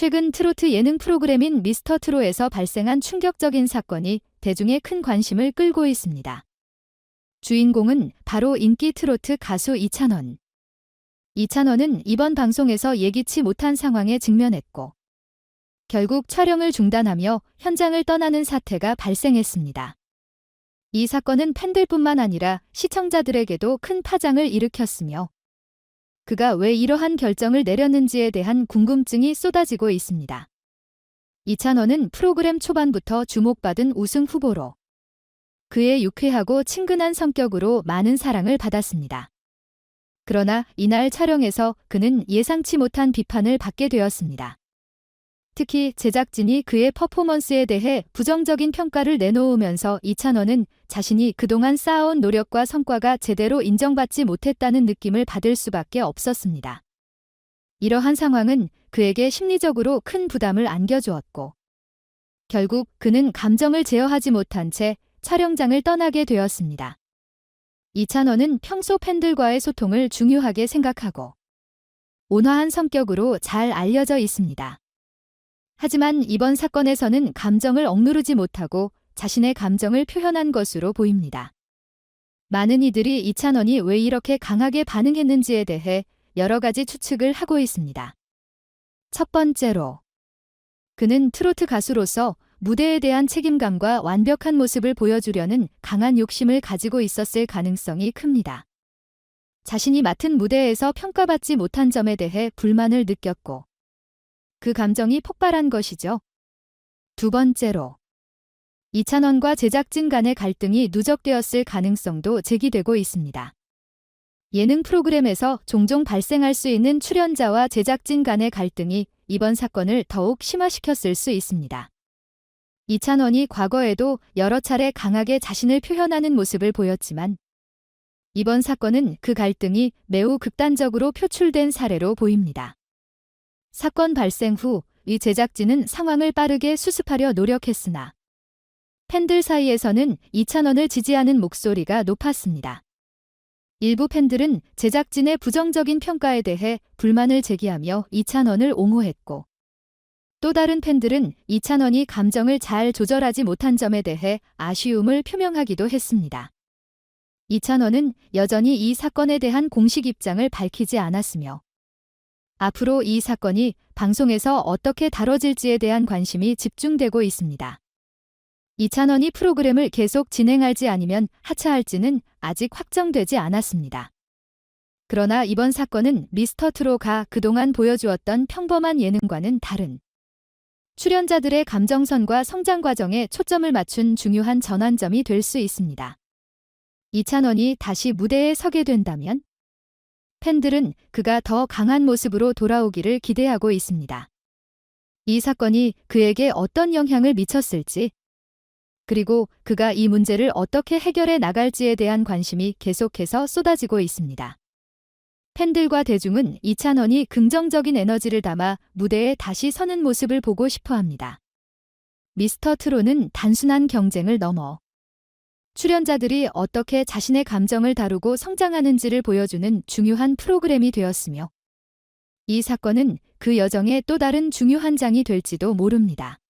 최근 트로트 예능 프로그램인 미스터 트로에서 발생한 충격적인 사건이 대중의 큰 관심을 끌고 있습니다. 주인공은 바로 인기 트로트 가수 이찬원. 이찬원은 이번 방송에서 예기치 못한 상황에 직면했고, 결국 촬영을 중단하며 현장을 떠나는 사태가 발생했습니다. 이 사건은 팬들뿐만 아니라 시청자들에게도 큰 파장을 일으켰으며, 그가 왜 이러한 결정을 내렸는지에 대한 궁금증이 쏟아지고 있습니다. 이찬원은 프로그램 초반부터 주목받은 우승 후보로 그의 유쾌하고 친근한 성격으로 많은 사랑을 받았습니다. 그러나 이날 촬영에서 그는 예상치 못한 비판을 받게 되었습니다. 특히 제작진이 그의 퍼포먼스에 대해 부정적인 평가를 내놓으면서 이찬원은 자신이 그동안 쌓아온 노력과 성과가 제대로 인정받지 못했다는 느낌을 받을 수밖에 없었습니다. 이러한 상황은 그에게 심리적으로 큰 부담을 안겨주었고, 결국 그는 감정을 제어하지 못한 채 촬영장을 떠나게 되었습니다. 이찬원은 평소 팬들과의 소통을 중요하게 생각하고, 온화한 성격으로 잘 알려져 있습니다. 하지만 이번 사건에서는 감정을 억누르지 못하고 자신의 감정을 표현한 것으로 보입니다. 많은 이들이 이찬원이 왜 이렇게 강하게 반응했는지에 대해 여러 가지 추측을 하고 있습니다. 첫 번째로, 그는 트로트 가수로서 무대에 대한 책임감과 완벽한 모습을 보여주려는 강한 욕심을 가지고 있었을 가능성이 큽니다. 자신이 맡은 무대에서 평가받지 못한 점에 대해 불만을 느꼈고, 그 감정이 폭발한 것이죠. 두 번째로, 이찬원과 제작진 간의 갈등이 누적되었을 가능성도 제기되고 있습니다. 예능 프로그램에서 종종 발생할 수 있는 출연자와 제작진 간의 갈등이 이번 사건을 더욱 심화시켰을 수 있습니다. 이찬원이 과거에도 여러 차례 강하게 자신을 표현하는 모습을 보였지만 이번 사건은 그 갈등이 매우 극단적으로 표출된 사례로 보입니다. 사건 발생 후 이 제작진은 상황을 빠르게 수습하려 노력했으나 팬들 사이에서는 이찬원을 지지하는 목소리가 높았습니다. 일부 팬들은 제작진의 부정적인 평가에 대해 불만을 제기하며 이찬원을 옹호했고 또 다른 팬들은 이찬원이 감정을 잘 조절하지 못한 점에 대해 아쉬움을 표명하기도 했습니다. 이찬원은 여전히 이 사건에 대한 공식 입장을 밝히지 않았으며 앞으로 이 사건이 방송에서 어떻게 다뤄질지에 대한 관심이 집중되고 있습니다. 이찬원이 프로그램을 계속 진행할지 아니면 하차할지는 아직 확정되지 않았습니다. 그러나 이번 사건은 미스터 트로가 그동안 보여주었던 평범한 예능과는 다른 출연자들의 감정선과 성장 과정에 초점을 맞춘 중요한 전환점이 될 수 있습니다. 이찬원이 다시 무대에 서게 된다면 팬들은 그가 더 강한 모습으로 돌아오기를 기대하고 있습니다. 이 사건이 그에게 어떤 영향을 미쳤을지, 그리고 그가 이 문제를 어떻게 해결해 나갈지에 대한 관심이 계속해서 쏟아지고 있습니다. 팬들과 대중은 이찬원이 긍정적인 에너지를 담아 무대에 다시 서는 모습을 보고 싶어 합니다. 미스터 트로는 단순한 경쟁을 넘어 출연자들이 어떻게 자신의 감정을 다루고 성장하는지를 보여주는 중요한 프로그램이 되었으며 이 사건은 그 여정의 또 다른 중요한 장이 될지도 모릅니다.